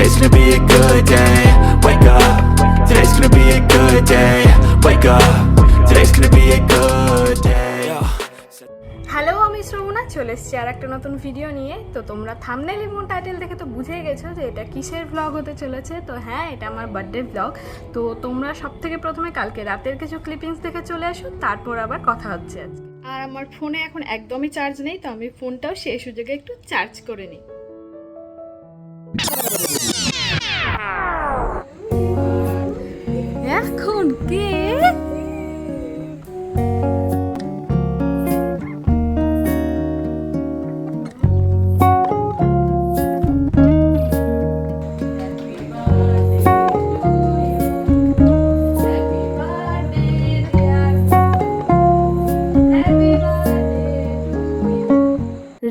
today's gonna be a good day. Wake up, today's gonna be a good day. Wake up, today's gonna be a good day. Hello আমি শ্রবণা চলে এসেছি আর একটা নতুন video নিয়ে। তো তোমরা থামনেল এবং টাইটেল দেখে তো বুঝেই গেছো যে এটা কিসের ব্লগ হতে চলেছে। তো হ্যাঁ এটা আমার বার্থডে ব্লগ তো তোমরা সব থেকে প্রথমে কালকে রাতের কিছু ক্লিপিংস দেখে চলে আসো তারপর আবার কথা হচ্ছে আজকে। আর আমার ফোনে এখন একদমই চার্জ নেই তো আমি ফোনটাও সেই সুযোগে একটু চার্জ করে নিই।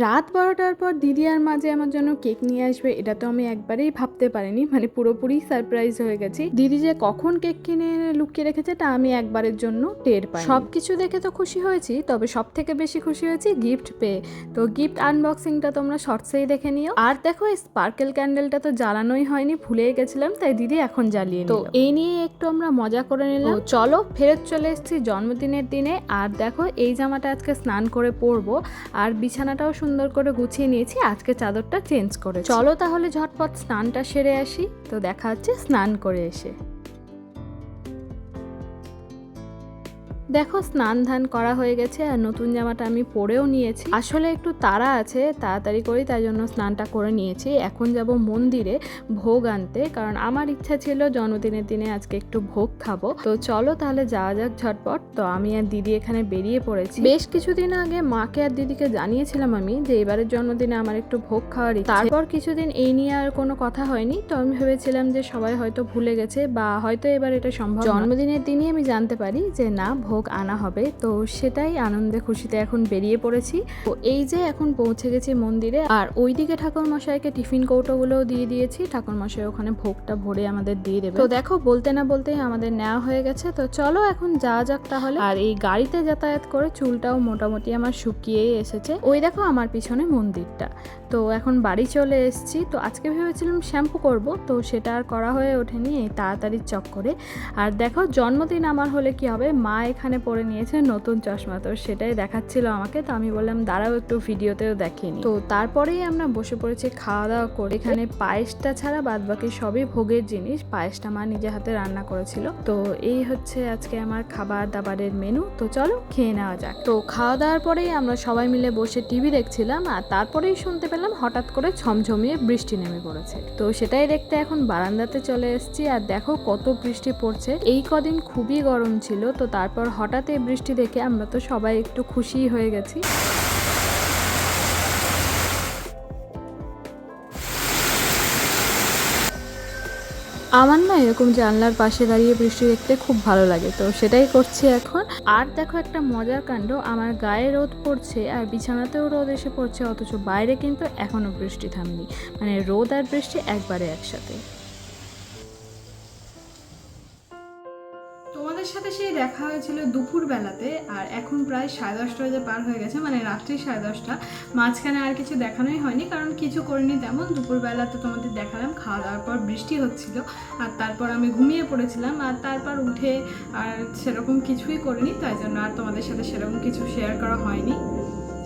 রাত বারোটার পর দিদি আর মাঝে আমার জন্য কেক নিয়ে আসবে এটা তো আমি একবারেই ভাবতে পারিনি মানে পুরোপুরি সারপ্রাইজ হয়ে গেছি। দিদি যে কখন কেক কিনে এনে লুকিয়ে রেখেছে তা আমি একবারের জন্য টের পাই সবকিছু দেখে তো খুশি হয়েছি তবে সব থেকে বেশি খুশি হয়েছি গিফট পেয়ে। তো গিফট আনবক্সিংটা তোমরা শর্টসেই দেখে নিও। আর দেখো এই স্পার্কেল ক্যান্ডেলটা তো জ্বালানোই হয়নি ভুলেই গেছিলাম তাই দিদি এখন জ্বালিয়ে তো এই নিয়ে একটু আমরা মজা করে নিলাম। চলো ফেরত চলে এসেছি জন্মদিনের দিনে। আর দেখো এই জামাটা আজকে স্নান করে পরবো। আর বিছানাটাও সুন্দর করে গুছিয়ে নিয়েছি, আজকে চাদরটা চেঞ্জ করে চলো তাহলে ঝটপট স্নানটা সেরে আসি। তো দেখা হচ্ছে স্নান করে এসে। দেখো, স্নান ধান করা হয়ে গেছে আর নতুন জামাটা আমি পরেও নিয়েছি। আসলে একটু তাড়া আছে, তাড়াতাড়ি করি তাই জন্য স্নানটা করে নিয়েছি। এখন যাব মন্দিরে ভোগ আনতে, কারণ আমার ইচ্ছা ছিল জন্মদিনের দিনে আজকে একটু ভোগ খাব। তো চলো তাহলে যাওয়া যাক ঝটপট। তো আমি আর দিদি এখানে বেরিয়ে পড়েছি। বেশ কিছুদিন আগে মাকে আর দিদিকে জানিয়েছিলাম আমি যে এবারের জন্মদিনে আমার একটু ভোগ খাওয়ার তারপর কিছুদিন এই নিয়ে আর কোনো কথা হয়নি। তো আমি ভেবেছিলাম যে সবাই হয়তো ভুলে গেছে বা হয়তো এবার এটা সম্ভব জন্মদিনের দিনই আমি জানতে পারি যে না, ভোগ আনা হবে। তো সেটাই আনন্দে খুশিতে এখন বেরিয়ে পড়েছি। তো এই যে এখন পৌঁছে গেছি মন্দিরে, আর ওইদিকে ঠাকুর মশাইকে টিফিন কৌটোগুলোও দিয়ে দিয়েছি। ঠাকুর মশাই ওখানে ভোগটা ভরে আমাদের দিয়ে দেবে। তো দেখো, বলতে না বলতেই আমাদের নেওয়া হয়ে গেছে। তো চলো এখন যা যাক তাহলে। আর এই গাড়িতে যাতায়াত করে চুলটাও মোটামুটি আমার শুকিয়েই এসেছে। ওই দেখো আমার পিছনে মন্দিরটা। তো এখন বাড়ি চলে এসেছি। তো আজকে ভেবেছিলাম শ্যাম্পু করব। তো সেটা আর করা হয়ে ওঠেনি, এই তাড়াতাড়ির চক্করে আর দেখো, জন্মদিন আমার হলে কি হবে? মা এখানে পরে নিয়েছে নতুন চশমা। তো সেটাই দেখাচ্ছিল আমাকে, তো আমি বললাম, দাঁড়াও একটু ভিডিওতেও দেখিনি তো তারপরেই আমরা বসে পড়েছি খাওয়া দাওয়া করে। এখানে পায়েসটা ছাড়া বাদ বাকি সবই ভোগের জিনিস। পায়েসটা মা নিজে হাতে রান্না করেছিল। তো এই হচ্ছে আজকে আমার খাবার দাবারের মেনু তো চলো খেয়ে নেওয়া যাক। তো খাওয়া দাওয়ার পরেই আমরা সবাই মিলে বসে টিভি দেখছিলাম আর তারপরেই শুনতে পেলাম হঠাৎ করে ঝমঝমিয়ে বৃষ্টি নেমে পড়েছে। তো সেটাই দেখতে এখন বারান্দাতে চলে এসেছি আর দেখো কত বৃষ্টি পড়ছে। এই কদিন খুবই গরম ছিল, তো তারপর হঠাৎ এই বৃষ্টি দেখে আমরা তো সবাই একটু খুশি হয়ে গেছি। আমার না এরকম জানলার পাশে দাঁড়িয়ে বৃষ্টি দেখতে খুব ভালো লাগে, তো সেটাই করছি এখন। আর দেখো একটা মজার কাণ্ড, আমার গায়ে রোদ পড়ছে আর বিছানাতেও রোদ এসে পড়ছে, অথচ বাইরে কিন্তু এখনও বৃষ্টি থামেনি। মানে রোদ আর বৃষ্টি একবারে একসাথে। দেখা হয়েছিল দুপুর বেলাতে আর এখন প্রায় সাড়ে দশটা বাজে পার হয়ে গেছে মানে রাত্রি সাড়ে দশটা। মাঝখানে আর কিছু দেখানোই হয়নি কারণ কিছু করিনি তেমন। দুপুরবেলা তো তোমাদের দেখালাম খাওয়া দাওয়ার পর বৃষ্টি হচ্ছিল আর তারপর আমি ঘুমিয়ে পড়েছিলাম আর তারপর উঠে আর সেরকম কিছুই করিনি তাই জন্য আর তোমাদের সাথে সেরকম কিছু শেয়ার করা হয়নি।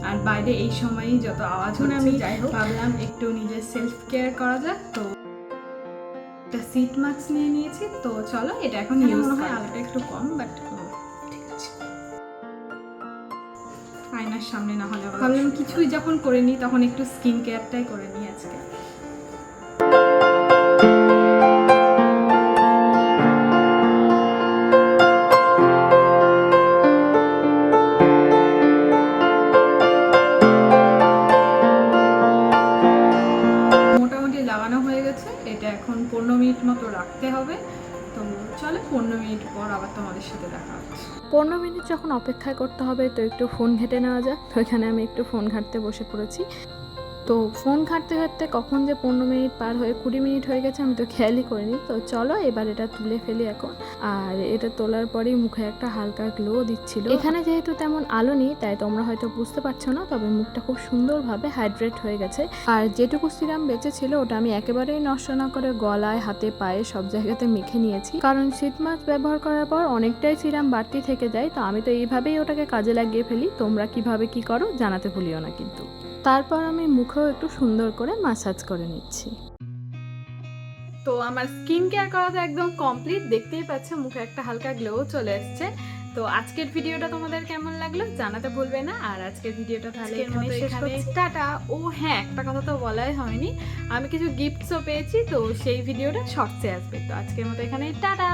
আর বাইরে এই সময়ই যত আওয়াজ হচ্ছে আমি যাই হোক। ভাবলাম একটু নিজের সেলফ কেয়ার করা যাক তো একটা সিট মাস্ক নিয়ে নিয়েছি তো চলো এটা এখন মনে হয় আলোটা একটু কম বাট আয়নার সামনে না হলে ভাবলাম কিছুই যখন করে নিই তখন একটু স্কিন কেয়ারটাই করে নিই আজকে। মোটামুটি লাগানো হয়ে গেছে। এটা এখন পনেরো মিনিট মিনিট মতো রাখতে হবে। পনেরো মিনিট পর আবার তোমাদের সাথে দেখা পনেরো মিনিট যখন অপেক্ষা করতে হবে, তো একটু ফোন ঘেটে নেওয়া যাক। তো এখানে আমি একটু ফোন ঘাটতে বসে পড়েছি। তো ফোন ঘাঁটতে ঘাঁটতে কখন যে পনেরো মিনিট পার হয়ে কুড়ি মিনিট হয়ে গেছে, আমি তো খেয়ালই করিনি। তো চলো এবার এটা তুলে ফেলি এখন। আর এটা তোলার পরেই মুখে একটা হালকা গ্লো দিচ্ছিল। এখানে যেহেতু তেমন আলো নেই, তাই তোমরা হয়তো বুঝতে পারছ না, তবে মুখটা খুব সুন্দরভাবে হাইড্রেট হয়ে গেছে। আর যেটুকু সিরাম বেঁচে ছিল ওটা আমি একেবারেই নষ্ট না করে গলায়, হাতে, পায়ে সব জায়গাতে মেখে নিয়েছি। কারণ শীত মাছ ব্যবহার করার পর অনেকটাই সিরাম বাড়তি থেকে যায়, তো আমি তো এইভাবেই ওটাকে কাজে লাগিয়ে ফেলি। তোমরা কীভাবে কি করো জানাতে ভুলিও না কিন্তু। তারপর আমি মুখেও একটু সুন্দর করে মাসাজ করে নিচ্ছি। তো আমার স্কিন কেয়ার করা তো একদম কমপ্লিট দেখতেই পাচ্ছ মুখে একটা হালকা গ্লো চলে এসছে তো আজকের ভিডিওটা তোমাদের কেমন লাগল জানাতে ভুলবে না আর আজকের ভিডিওটা তাহলে এখানে শেষ এখানেই। করছি। টাটা। ও হ্যাঁ একটা কথা তো বলাই হয়নি। আমি কিছু গিফটসও পেয়েছি তো সেই ভিডিওটা শর্টসে আসবে। তো আজকের মতো এখানে টাটা!